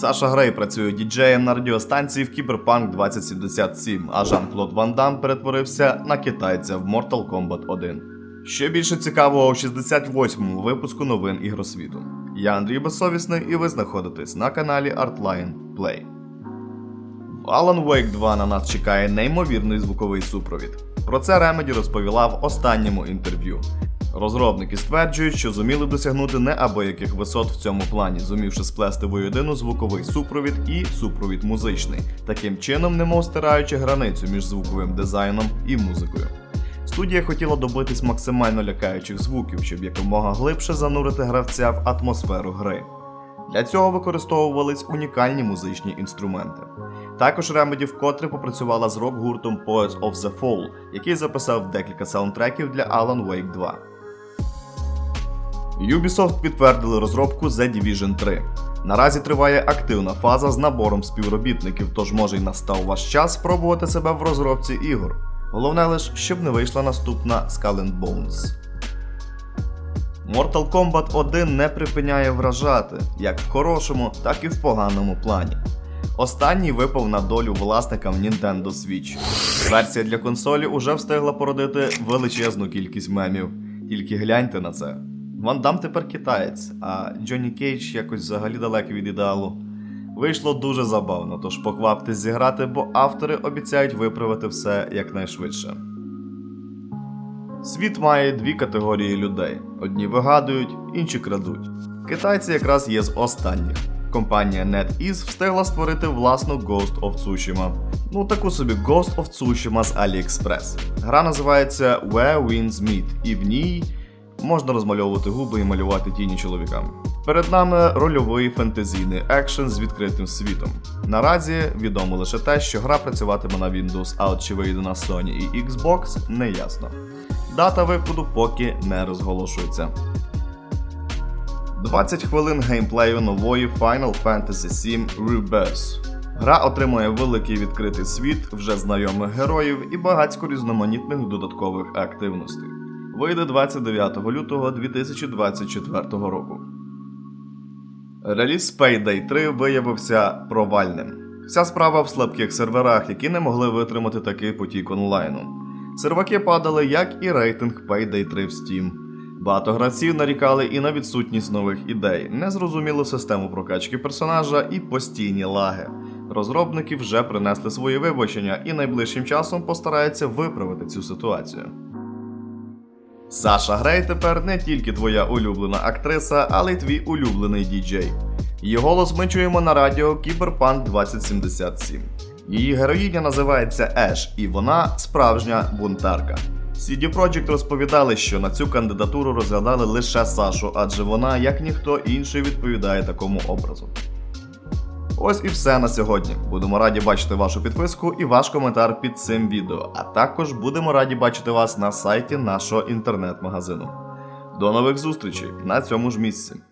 Саша Грей працює діджеєм на радіостанції в Кіберпанк 2077, а Жан-Клод Ван Дам перетворився на китайця в Mortal Kombat 1. Ще більше цікавого у 68-му випуску новин ігросвіту. Я Андрій Безсовісний, і ви знаходитесь на каналі Artline Play. В Alan Wake 2 на нас чекає неймовірний звуковий супровід. Про це Remedy розповіла в останньому інтерв'ю. Розробники стверджують, що зуміли досягнути неабияких висот в цьому плані, зумівши сплести воєдину звуковий супровід і супровід музичний, таким чином немов стираючи границю між звуковим дизайном і музикою. Студія хотіла добитись максимально лякаючих звуків, щоб якомога глибше занурити гравця в атмосферу гри. Для цього використовувались унікальні музичні інструменти. Також Remedy вкотре попрацювала з рок-гуртом Poets of the Fall, який записав декілька саундтреків для Alan Wake 2. Ubisoft підтвердили розробку The Division 3. Наразі триває активна фаза з набором співробітників, тож може й настав ваш час спробувати себе в розробці ігор. Головне лише, щоб не вийшла наступна Skull and Bones. Mortal Kombat 1 не припиняє вражати, як в хорошому, так і в поганому плані. Останній випав на долю власникам Nintendo Switch. Версія для консолі уже встигла породити величезну кількість мемів. Тільки гляньте на це. Ван Дам тепер китаєць, а Джонні Кейдж якось взагалі далекий від ідеалу. Вийшло дуже забавно, тож покваптесь зіграти, бо автори обіцяють виправити все якнайшвидше. Світ має дві категорії людей: одні вигадують, інші крадуть. Китайці якраз є з останніх. Компанія NetEase встигла створити власну Ghost of Tsushima. Ну таку собі Ghost of Tsushima з AliExpress. Гра називається Where Winds Meet, і в ній можна розмальовувати губи і малювати тіні чоловікам. Перед нами рольовий фентезійний екшен з відкритим світом. Наразі відомо лише те, що гра працюватиме на Windows, а от чи вийде на Sony і Xbox, не ясно. Дата виходу поки не розголошується. 20 хвилин геймплею нової Final Fantasy VII Rebirth. Гра отримує великий відкритий світ вже знайомих героїв і багатько різноманітних додаткових активностей. Вийде 29 лютого 2024 року. Реліз Payday 3 виявився провальним. Вся справа в слабких серверах, які не могли витримати такий потік онлайну. Серваки падали, як і рейтинг Payday 3 в Steam. Багато гравців нарікали і на відсутність нових ідей, незрозумілу систему прокачки персонажа і постійні лаги. Розробники вже принесли свої вибачення і найближчим часом постараються виправити цю ситуацію. Саша Грей тепер не тільки твоя улюблена актриса, але й твій улюблений діджей. Її голос ми чуємо на радіо Кіберпанк 2077. Її героїня називається Еш, і вона справжня бунтарка. CD Projekt розповідали, що на цю кандидатуру розглядали лише Сашу, адже вона, як ніхто інший, відповідає такому образу. Ось і все на сьогодні. Будемо раді бачити вашу підписку і ваш коментар під цим відео, а також будемо раді бачити вас на сайті нашого інтернет-магазину. До нових зустрічей на цьому ж місці.